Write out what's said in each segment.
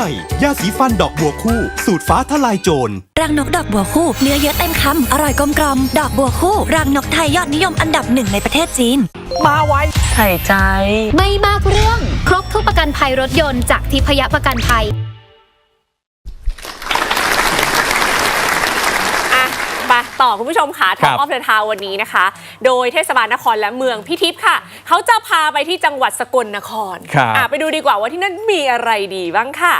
ม่ยาสีฟันดอกบัวคู่ สูตรฟ้าทลายโจร รังนกดอกบัวคู่ เนื้อเยอะเต็มคำ อร่อยกลมกลอมดอกบัวคู่ รังนกไทยยอดนิยมอันดับหนึ่งในประเทศจีน มาไวใส่ใจ ไม่มากเรื่อง ครบทุกประกันภัยรถยนต์จากทิพยประกันภัยอะมาต่อคุณผู้ชมค่ะครัท็อบปออฟเดอะทาววันนี้นะคะ โดยเทศบาลนครและเมืองพิทิพย์ค่ะ เขาจะพาไปที่จังหวัดสกลนครครับอะไปดูดีกว่าว่าที่นั่นมีอะไรดีบ้างค่ะ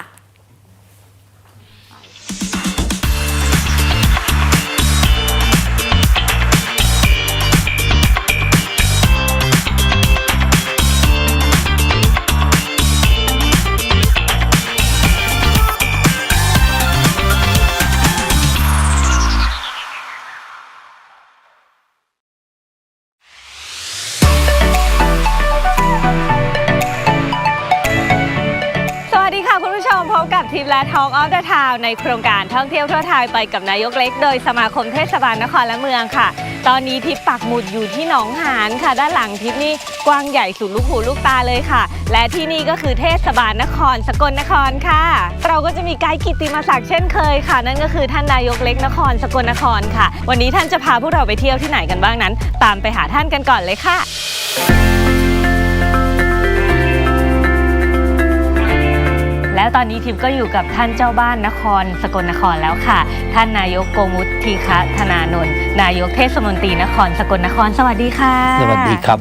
Talk of the Town ในโครงการท่องเที่ยวทั่วไทยไปกับนายกเล็ก โดยสมาคมเทศบาลนครและเมืองค่ะ ตอนนี้ทิพย์ปักหมุดอยู่ที่หนองหานค่ะ ด้านหลังทิพย์นี่กว้างใหญ่สุดลูกหูลูกตาเลยค่ะ และที่นี่ก็คือเทศบาลนครสกลนครค่ะ เราก็จะมีไกด์กิตติมศักดิ์เช่นเคยค่ะ นั่นก็คือท่านนายกเล็กนครสกลนครค่ะ วันนี้ท่านจะพาพวกเราไปเที่ยวที่ไหนกันบ้างนั้น ตามไปหาท่านกันก่อนเลยค่ะ แล้วตอนนี้ทิพย์ก็อยู่กับท่านเจ้าบ้านนครสกลนครแล้วค่ะ ท่านนายกโกมุตทีคะธนานนท์นายกเทศมนตรีนครสกลนคร สวัสดีค่ะ สวัสดีครับ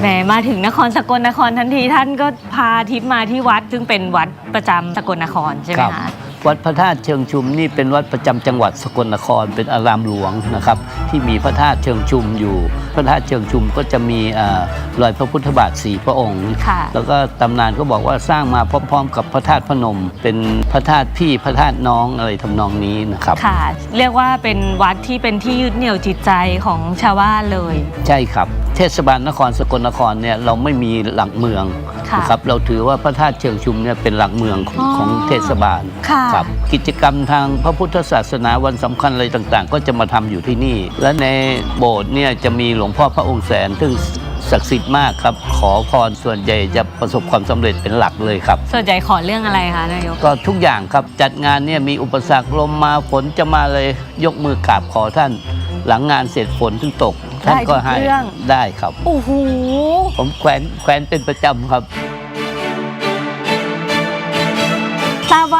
แหมมาถึงนครสกลนครทันทีท่านก็พาทิพย์มาที่วัด ซึ่งเป็นวัดประจำสกลนครใช่ไหมครับคะ วัดพระธาตุเชิงชุมนี่เป็นวัดประจำจังหวัดสกลนครเป็นอารามหลวงนะครับที่มีพระธาตุเชิงชุมอยู่ พระธาตุเชิงชุมก็จะมีเอ่อรอยพระพุทธบาทสีพระองค์ค่ะแล้วก็ตำนานก็บอกว่าสร้างมาพร้อมๆ กับพระธาตุพนม เป็นพระธาตุพี่พระธาตุน้องอะไรทำนองนี้นะครับค่ะเรียกว่าเป็นวัดที่เป็นที่ยึดเหนี่ยวจิตใจของชาวบ้านเลย ใช่ครับ เทศบาลนครสกลนครเนี่ยเราไม่มีหลักเมือง ค่ะนะครับเราถือว่าพระธาตุเชิงชุมเนี่ยเป็นหลักเมืองของอ๋อของเทศบาลค่ะ ครับกิจกรรมทางพระพุทธศาสนาวันสำคัญอะไรต่างๆ ก็จะมาทำอยู่ที่นี่ และในโบสถ์เนี่ยจะมีหลวงพ่อพระองค์แสนซึ่งศักดิ์สิทธิ์มากครับ ขอพรส่วนใหญ่จะประสบความสำเร็จเป็นหลักเลยครับ ส่วนใหญ่ขอเรื่องอะไรคะนายก ก็ทุกอย่างครับจัดงานเนี่ยมีอุปสรรคลมมาฝนจะมาเลยยกมือกราบขอท่าน หลังงานเสร็จฝนถึงตก ท่านก็ให้ได้ทุกเรื่องได้ครับ โอ้โห ผมแขวนแขวนเป็นประจำครับ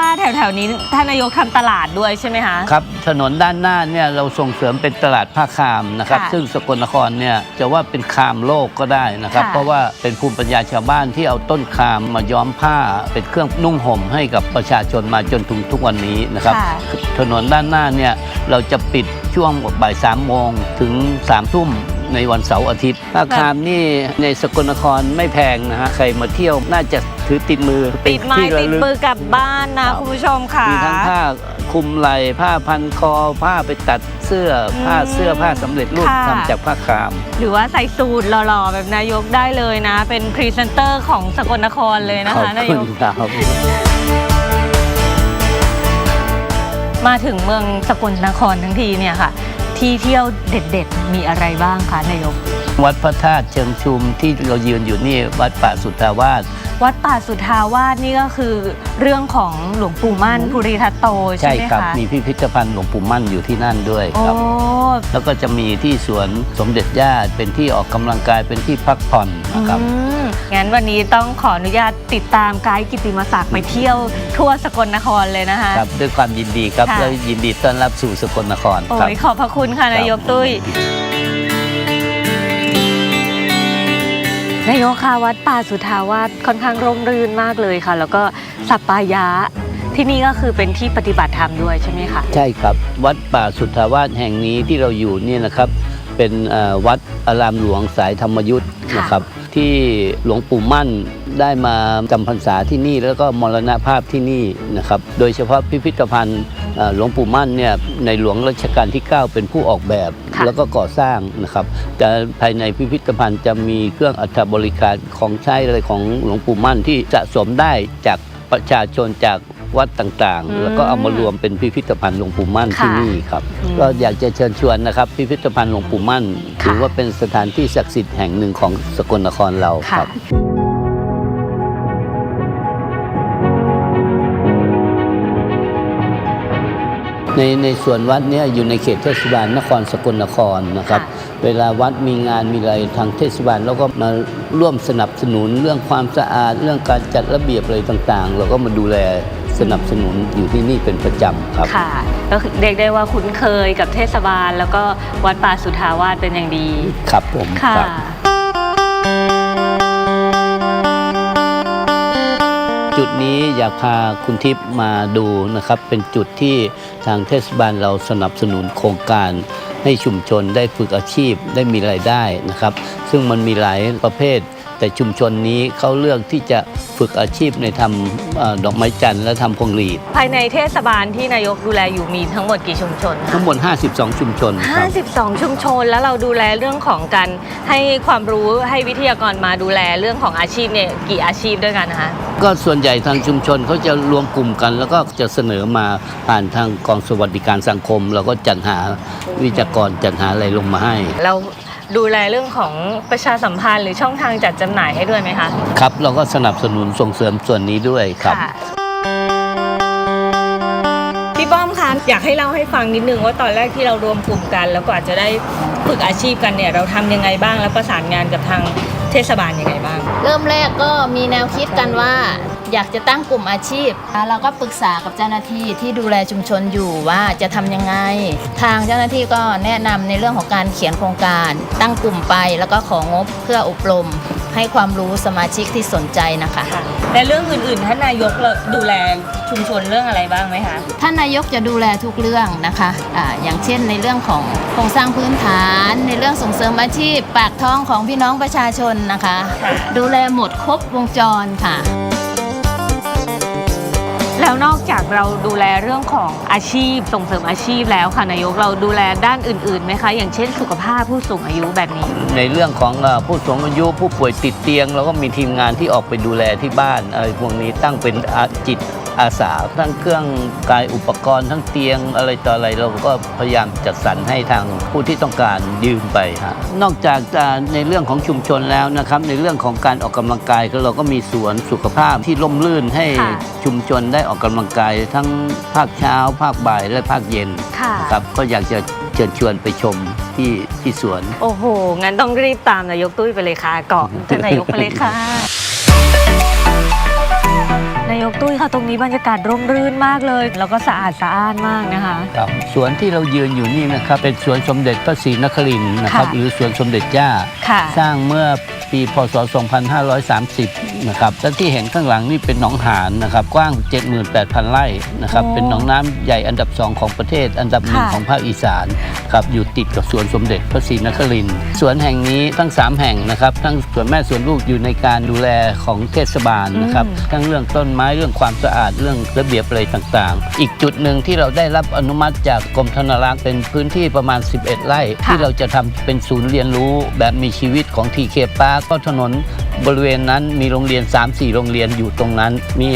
ทราบว่าแถวๆนี้ท่านนายกทำตลาดด้วยใช่ไหมคะ ครับถนนด้านหน้าเนี่ยเราส่งเสริมเป็นตลาดผ้าคามนะครับ ค่ะซึ่งสกลนครเนี่ยจะว่าเป็นคามโลกก็ได้นะครับ ค่ะเพราะว่าเป็นภูมิปัญญาชาวบ้านที่เอาต้นคามมาย้อมผ้า เป็นเครื่องนุ่งห่มให้กับประชาชนมาจนถึงทุกวันนี้นะครับ ค่ะ ถนนด้านหน้าเนี่ยเราจะปิดช่วงบ่ายสามโมงถึงสามทุ่ม ในวันเสาร์อาทิตย์ผ้าคามนี่ในสกลนครไม่แพงนะฮะใครมาเที่ยวน่าจะถือติดมือติดไม้ที่ระติดลึกมือกลับบ้านนะคุณผู้ชมค่ะ มีทั้งผ้าคลุมไหล่ผ้าพันคอ ผ้าไปตัดเสื้ออมผ้าเสื้อผ้าสำเร็จรูปค่ะ ทำจากผ้าคาม หรือว่าใส่สูตรหล่อๆ แบบนายกได้เลยนะ เป็นพรีเซนเตอร์ของสกลนครเลยนะขอบคะนาคุยณก ครับมาถึงเมืองสกลนครทั้งทีเนี่ยค่ะ ที่เที่ยวเด็ดๆ มีอะไรบ้างคะนายก วัดพระธาตุเชิงชุมที่เรายืนอยู่นี่วัดป่าสุทธาวาส วัดป่าสุทธาวาสนี่ก็คือเรื่องของหลวงปู่มั่นภูริทัตโตใช่ใช่ไหมครับคะมีพิพิธภัณฑ์หลวงปู่มั่นอยู่ที่นั่นด้วยโอ้ครับ แล้วก็จะมีที่สวนสมเด็จย่าเป็นที่ออกกำลังกายเป็นที่พักผ่อนนะครับ อืมงั้นวันนี้ต้องขออนุญาตติดตามไกด์กิตติมศักดิ์ไปเที่ยวทั่วสกลนครเลยนะคะ ครับด้วยความยินดีครับค่ะ แล้วยินดีต้อนรับสู่สกลนครโอ้ครับ ยขอบพระคุณค่ะนายกตุ้ย นายกค่ะวัดป่าสุทาวาสค่อนข้างร่มรื่นมากเลยค่ะ แล้วก็สัปปายะที่นี่ก็คือเป็นที่ปฏิบัติธรรมด้วยใช่ไหมคะ ใช่ครับ วัดป่าสุทธาวาสแห่งนี้ที่เราอยู่เนี่ยนะครับ เป็นเอ่อวัดอารามหลวงสายธรรมยุทธ์ค่ะนะครับ ที่หลวงปู่มั่นได้มาจำพรรษาที่นี่แล้วก็มรณภาพที่นี่นะครับ โดยเฉพาะพิพิธภัณฑ์เอ่อหลวงปู่มั่นเนี่ยในหลวงรัชกาลที่ 9 เป็นผู้ออกแบบค่ะแล้วก็ก่อสร้างนะครับแต่ภายในพิพิธภัณฑ์จะมีเครื่องอัฐบริการของใช้อะไรของหลวงปู่มั่นที่สะสมได้จากประชาชนจาก วัดต่างๆ แล้วก็เอามารวมเป็นพิพิธภัณฑ์หลวงปู่มั่นที่นี่ครับ ก็อยากจะเชิญชวนนะครับ พิพิธภัณฑ์หลวงปู่มั่นถือว่าเป็นสถานที่ศักดิ์สิทธิ์แห่งหนึ่งของสกลนครเราครับในในส่วนวัดเนี่ยอยู่ในเขตเทศบาลนครสกลนครนะครับ เวลาวัดมีงานมีอะไรทางเทศบาลเราก็มาร่วมสนับสนุนเรื่องความสะอาด เรื่องการจัดระเบียบอะไรต่างๆ เราก็มาดูแล สนับสนุนอยู่ที่นี่เป็นประจำครับ ค่ะ ก็คือเรียกได้ว่าคุ้นเคยกับเทศบาล แล้วก็วัดป่าสุทาวาสเป็นอย่างดี ครับผมค่ะ ครับ จุดนี้อยากพาคุณทิพย์มาดูนะครับ เป็นจุดที่ทางเทศบาลเราสนับสนุนโครงการ ให้ชุมชนได้ฝึกอาชีพได้มีรายได้นะครับ ซึ่งมันมีหลายประเภท แต่ชุมชนนี้เขาเลือกที่จะฝึกอาชีพในทำเออดอกไม้จันทร์และทำพวงหรีด ภายในเทศบาลที่นายกดูแลอยู่มีทั้งหมดกี่ชุมชนคะทั้งหมด 52 ชุมชนครับ52 ชุมชน แล้วเราดูแลเรื่องของการให้ความรู้ให้วิทยากรมาดูแลเรื่องของอาชีพเนี่ยกี่อาชีพด้วยกันนะคะก็ส่วนใหญ่ทางชุมชนเขาจะรวมกลุ่มกัน แล้วก็จะเสนอมาผ่านทางกองสวัสดิการสังคม เราก็จัดหาวิจากรจัดหาอะไรลงมาให้ เรา ดูแลเรื่องของประชาสัมพันธ์หรือช่องทางจัดจำหน่ายให้ด้วยไหมคะครับเราก็สนับสนุนส่งเสริมส่วนนี้ด้วยครับค่ะพี่ป้อมคะอยากให้เล่าให้ฟังนิดนึงว่าตอนแรกที่เรารวมกลุ่มกัน แล้วกว่าจะได้ฝึกอาชีพกันเนี่ยเราทำยังไงบ้าง แล้วประสานงานกับทางเทศบาลยังไงบ้าง เริ่มแรกก็มีแนวคิดกันว่า อยากจะตั้งกลุ่มอาชีพเราก็ปรึกษากับเจ้าหน้าที่ที่ดูแลชุมชนอยู่ว่าจะทำยังไง ทางเจ้าหน้าที่ก็แนะนำในเรื่องของการเขียนโครงการ ตั้งกลุ่มไปแล้วก็ของบเพื่ออบรม ให้ความรู้สมาชิกที่สนใจนะคะค่ะและเรื่องอื่นๆท่านนายกเราดูแลชุมชนเรื่องอะไรบ้างไหมคะท่านนายกจะดูแลทุกเรื่องนะคะอะอย่างเช่นในเรื่องของโครงสร้างพื้นฐาน ในเรื่องส่งเสริมอาชีพ ปากท้องของพี่น้องประชาชนนะคะค่ะดูแลหมดครบวงจรค่ะ แล้วนอกจากเราดูแลเรื่องของอาชีพส่งเสริมอาชีพแล้วค่ะนายกเราดูแลด้านอื่นๆไหมคะอย่างเช่นสุขภาพผู้สูงอายุแบบนี้ ในเรื่องของผู้สูงอายุผู้ป่วยติดเตียงเราก็มีทีมงานที่ออกไปดูแลที่บ้านอะไรพวกนี้ตั้งเป็นจิต อาสาทั้งเครื่องกายอุปกรณ์ทั้งเตียงอะไรต่ออะไรเราก็พยายามจัดสรรให้ทางผู้ที่ต้องการยืมไปฮะนอกจากจะในเรื่องของชุมชนแล้วนะครับในเรื่องของการออกกำลังกายก็เราก็มีสวนสุขภาพที่ร่มรื่นให้ค่ะชุมชนได้ออกกำลังกายทั้งภาคเช้า ภาคบ่ายและภาคเย็นค่ะนะครับก็อยากจะเชิญชวนไปชมที่ที่สวน โอ้โห งั้นต้องรีบตามนายกตุ้ยไปเลยค่ะ เกาะท่านนายกไปเลยค่ะ นายกตุ้ยค่ะตรงนี้บรรยากาศร่มรื่นมากเลย แล้วก็สะอาดสะอ้านมากนะคะ ครับสวนที่เรายืนอยู่นี่นะครับเป็นสวนสมเด็จพระศรีนครินทร์นะครับค่ะหรือสวนสมเด็จย่าค่ะ สร้างเมื่อ ปี พศ 2530 นะครับและที่เห็นข้างหลังนี่เป็นหนองหานนะครับ กว้าง 78,000 ไร่นะครับโอ้เป็นหนองน้ำใหญ่อันดับ2ของประเทศ อันดับหนึ่งค่ะ ของภาคอีสานครับ อยู่ติดกับสวนสมเด็จพระศรีนครินทร์สวนแห่งนี้ทั้ง 3 แห่งนะครับ ทั้งสวนแม่สวนลูกอยู่ในการดูแลของเทศบาลนะครับ ทั้งเรื่องต้นไม้เรื่องความสะอาดเรื่องระเบียบอะไรต่างๆ อีกจุดหนึ่งที่เราได้รับอนุมัติจากกรมธนารักษ์เป็นพื้นที่ประมาณ 11 ไร่ ค่ะ ที่เราจะทำเป็นศูนย์เรียนรู้แบบมีชีวิตของทีเคปาร์ก็ถนนบริเวณนั้นมีโรงเรียน 3-4 โรงเรียนอยู่ตรงนั้น มี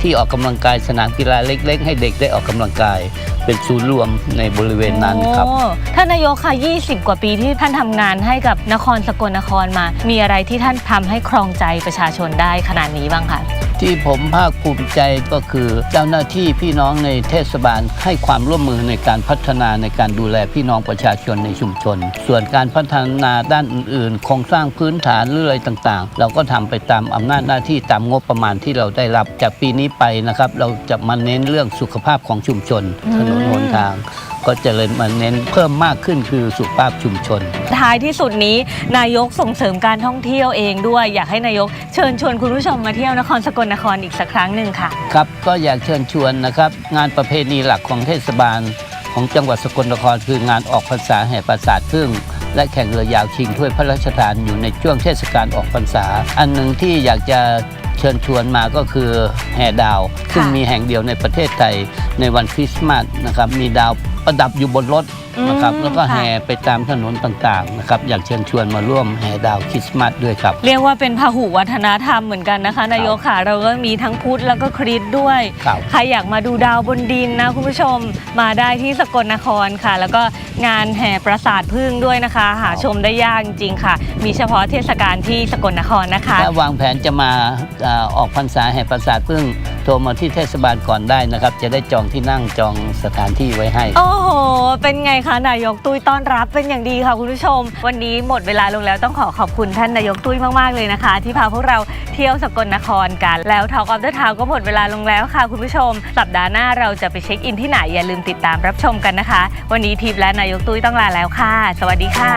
ที่ออกกำลังกายสนามกีฬาเล็ก ๆ ให้เด็กได้ออกกำลังกาย เป็นศูนย์รวมในบริเวณนั้นครับท่านนายกค่ะ 20 กว่าปีที่ท่านทำงานให้กับนครสกลนครมา มีอะไรที่ท่านทำให้ครองใจประชาชนได้ขนาดนี้บ้างคะ ที่ผมภาคภูมิใจก็คือเจ้าหน้าที่พี่น้องในเทศบาลให้ความร่วมมือในการพัฒนาในการดูแลพี่น้องประชาชนในชุมชน ส่วนการพัฒนาด้านอื่นๆโครงสร้างพื้นฐานหรืออะไรต่างๆ เราก็ทำไปตามอำนาจหน้าที่ตามงบประมาณที่เราได้รับจากปีนี้ไปนะครับ เราจะมาเน้นเรื่องสุขภาพของชุมชนถนนหนทาง ก็จะเลยมาเน้นเพิ่มมากขึ้นคือสุขภาพชุมชน ท้ายที่สุดนี้นายกส่งเสริมการท่องเที่ยวเองด้วย อยากให้นายกเชิญชวนคุณผู้ชมมาเที่ยวนครสกลนครอีกสักครั้งหนึ่งค่ะ ครับก็อยากเชิญชวนนะครับ งานประเพณีหลักของเทศบาล ของจังหวัดสกลนครคืองานออกพรรษาแห่ปราสาทพึ่งและแข่งเรือยาวชิงถ้วยพระราชทานอยู่ในช่วงเทศกาลออกพรรษา อันหนึ่งที่อยากจะเชิญชวนมาก็คือแห่ดาว ซึ่งมีแห่งเดียวในประเทศไทยในวันคริสต์มาสนะครับมีดาว ประดับอยู่บนรถ นะครับอืมแล้วก็ค่ะแห่ไปตามถนนต่างๆนะครับอยากเชิญชวนมาร่วมแห่ดาวคริสต์มาสด้วยครับ เรียกว่าเป็นพหุวัฒนธรรมเหมือนกันนะคะ นายกค่ะเราก็มีทั้งพุทธแล้วก็คริสต์ด้วย ครับ ใครอยากมาดูดาวบนดินนะคุณผู้ชมมาได้ที่สกลนครค่ะ แล้วก็งานแห่ปราสาทพึ่งด้วยนะคะ หาชมได้ยากจริงๆค่ะ มีเฉพาะเทศกาลที่สกลนครนะคะ ถ้าวางแผนจะมาเอ่อออกพรรษาแห่ปราสาทพึ่งโทรมาที่เทศบาลก่อนได้นะครับ จะได้จองที่นั่งจองสถานที่ไว้ให้ โอ้โห เป็นไงคะ นายกตุ้ยต้อนรับเป็นอย่างดีค่ะคุณผู้ชม วันนี้หมดเวลาลงแล้วต้องขอขอบคุณท่านนายกตุ้ยมากๆเลยนะคะ ที่พาพวกเราเที่ยวสกลนครกัน แล้วทอกออฟเดอะทาวก็หมดเวลาลงแล้วค่ะคุณผู้ชม สัปดาห์หน้าเราจะไปเช็คอินที่ไหนอย่าลืมติดตามรับชมกันนะคะ วันนี้ทิพย์และนายกตุ้ยต้องลาแล้วค่ะ สวัสดีค่ะ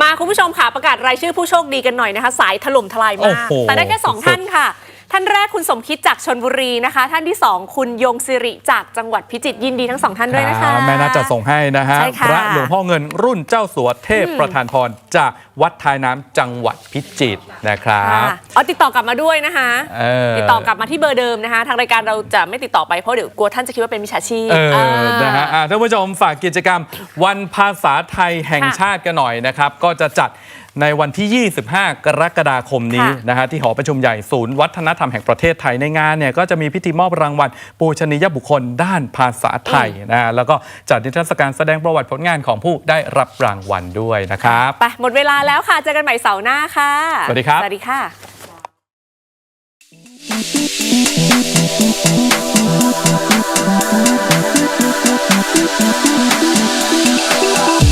มาคุณผู้ชมค่ะ ประกาศรายชื่อผู้โชคดีกันหน่อยนะคะ สายถล่มทลายมากโอ้โหแต่ได้แค่สองสุดๆท่านค่ะ ท่านแรกคุณสมคิดจากชนบุรีนะคะ ท่านที่สองคุณยงสิริจากจังหวัดพิจิตรยินดีทั้งสองท่านด้วยนะคะอ่าแม่น่าจะส่งให้นะฮะ ใช่ค่ะ พระหลวงพ่อเงินรุ่นเจ้าสัวเทพอืมประธานพรจากวัดท้ายน้ำจังหวัดพิจิตรนะครับ ค่ะอ๋อติดต่อกลับมาด้วยนะคะ เออ ติดต่อกลับมาที่เบอร์เดิมนะคะ ทางรายการเราจะไม่ติดต่อไปเพราะเดี๋ยวกลัวท่านจะคิดว่าเป็นมิจฉาชีพเอออ่านะฮะอ่าท่านผู้ชมฝากกิจกรรมวันภาษาไทยแห่งค่ะชาติกันหน่อยนะครับ ก็จะจัด ในวันที่ 25 กรกฎาคมนี้นะฮะที่หอประชุมใหญ่ศูนย์วัฒนธรรมแห่งประเทศไทยในงานเนี่ยก็จะมีพิธีมอบรางวัลปูชนียบุคคลด้านภาษาไทยนะฮะแล้วก็จัดนิทรรศการแสดงประวัติผลงานของผู้ได้รับรางวัลด้วยนะครับไปหมดเวลาแล้วค่ะเจอกันใหม่เสาร์หน้าค่ะ สวัสดีครับ สวัสดีค่ะ Thank.